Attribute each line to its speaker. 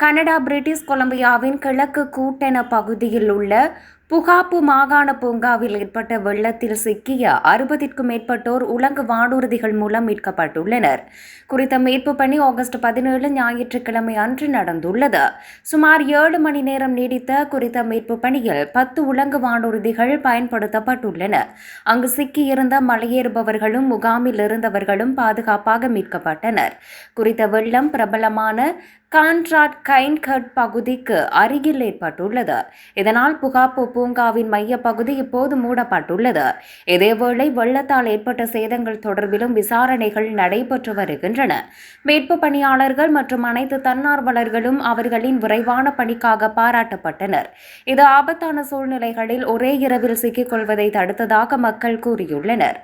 Speaker 1: Canada British கொலம்பியாவின் கிழக்கு கூட்டென பகுதியில் உள்ள புகாப்பு மாகாண பூங்காவில் ஏற்பட்ட வெள்ளத்தில் சிக்கிய அறுபதிற்கும் மேற்பட்டோர் உலங்கு வானூர்திகள் மூலம் மீட்கப்பட்டுள்ளனர். குறித்த மீட்பு பணி ஆகஸ்ட் பதினேழு ஞாயிற்றுக்கிழமை அன்று நடந்துள்ளது. சுமார் ஏழு மணி நேரம் நீடித்த குறித்த மீட்பு பணியில் பத்து உலங்கு வானூர்திகள் பயன்படுத்தப்பட்டுள்ளன. அங்கு சிக்கியிருந்த மலையேறுபவர்களும் முகாமில் இருந்தவர்களும் பாதுகாப்பாக மீட்கப்பட்டனர். குறித்த வெள்ளம் பிரபலமான கான்ட்ராட் கைன்கட் பகுதிக்கு அருகில் ஏற்பட்டுள்ளது. இதனால் புகாப்பு பூங்காவின் மையப்பகுதி பகுதி இப்போது மூடப்பட்டுள்ளது. இதேவேளை வெள்ளத்தால் ஏற்பட்ட சேதங்கள் தொடர்பிலும் விசாரணைகள் நடைபெற்று வருகின்றன. மீட்பு பணியாளர்கள் மற்றும் அனைத்து தன்னார்வலர்களும் அவர்களின் விரைவான பணிக்காக பாராட்டப்பட்டனர். இது ஆபத்தான சூழ்நிலைகளில் ஒரே இரவில் சிக்கிக் கொள்வதை தடுத்ததாக மக்கள் கூறியுள்ளனர்.